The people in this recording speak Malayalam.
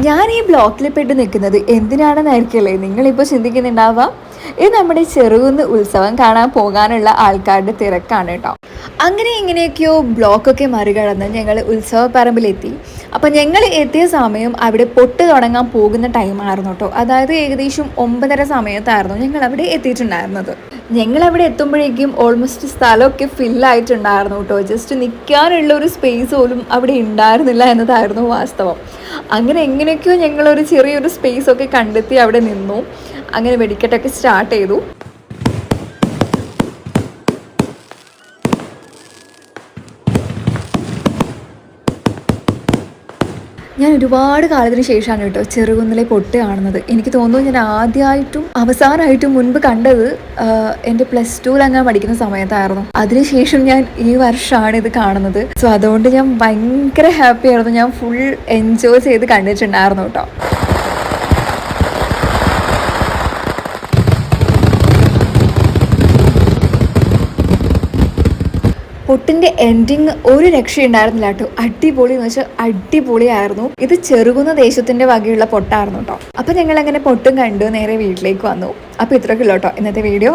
ഞാൻ ഈ ബ്ലോക്കിൽ പെട്ട് നിൽക്കുന്നത് എന്തിനാണെന്നായിരിക്കല്ലേ നിങ്ങളിപ്പോൾ ചിന്തിക്കുന്നുണ്ടാവുക ഇത് നമ്മുടെ ചെറുകുന്ന് ഉത്സവം കാണാൻ പോകാനുള്ള ആൾക്കാരുടെ തിരക്കാണ് കേട്ടോ അങ്ങനെ ഇങ്ങനെയൊക്കെയോ ബ്ലോക്കൊക്കെ മറികടന്ന് ഞങ്ങൾ ഉത്സവപ്പറമ്പിലെത്തി. അപ്പം ഞങ്ങൾ എത്തിയ സമയം അവിടെ പൊട്ട് തുടങ്ങാൻ പോകുന്ന ടൈമായിരുന്നു കേട്ടോ അതായത് ഏകദേശം ഒമ്പതര സമയത്തായിരുന്നു ഞങ്ങൾ അവിടെ എത്തിയിട്ടുണ്ടായിരുന്നത്. ഞങ്ങൾ അവിടെ എത്തുമ്പോഴേക്കും ഓൾമോസ്റ്റ് സ്ഥലമൊക്കെ ഫില്ലായിട്ടുണ്ടായിരുന്നു കേട്ടോ ജസ്റ്റ് നിൽക്കാനുള്ള ഒരു സ്പേസ് പോലും അവിടെ ഉണ്ടായിരുന്നില്ല എന്നതായിരുന്നു വാസ്തവം. അങ്ങനെ എങ്ങനെയൊക്കെയോ ഞങ്ങളൊരു ചെറിയൊരു സ്പേസ് ഒക്കെ കണ്ടെത്തി അവിടെ നിന്നു. അങ്ങനെ വെടിക്കെട്ടൊക്കെ സ്റ്റാർട്ട് ചെയ്തു. ഞാൻ ഒരുപാട് കാലത്തിന് ശേഷമാണ് കേട്ടോ ചെറുകുന്നിലെ പൊട്ട് കാണുന്നത്. എനിക്ക് തോന്നുന്നു ഞാൻ ആദ്യമായിട്ടും അവസാനമായിട്ടും മുൻപ് കണ്ടത് എന്റെ പ്ലസ് ടുവിൽ ടുവിലങ്ങാൻ പഠിക്കുന്ന സമയത്തായിരുന്നു. അതിനുശേഷം ഞാൻ ഈ വർഷമാണ് ഇത് കാണുന്നത്. സോ അതുകൊണ്ട് ഞാൻ ഭയങ്കര ഹാപ്പി ആയിരുന്നു. ഞാൻ ഫുൾ എൻജോയ് ചെയ്ത് കണ്ടിട്ടുണ്ടായിരുന്നു കേട്ടോ. പൊട്ടിന്റെ എൻഡിങ് ഒരു രക്ഷയുണ്ടായിരുന്നില്ല കേട്ടോ. അടിപൊളി എന്ന് വെച്ചാൽ അടിപൊളിയായിരുന്നു. ഇത് ചെറുകുന്ന ദേശത്തിന്റെ വകയുള്ള പൊട്ടായിരുന്നു കേട്ടോ. അപ്പൊ ഞങ്ങൾ അങ്ങനെ പൊട്ടും കണ്ടു നേരെ വീട്ടിലേക്ക് വന്നു. അപ്പൊ ഇത്രയൊക്കെ ഉള്ളൂ കേട്ടോ ഇന്നത്തെ വീഡിയോ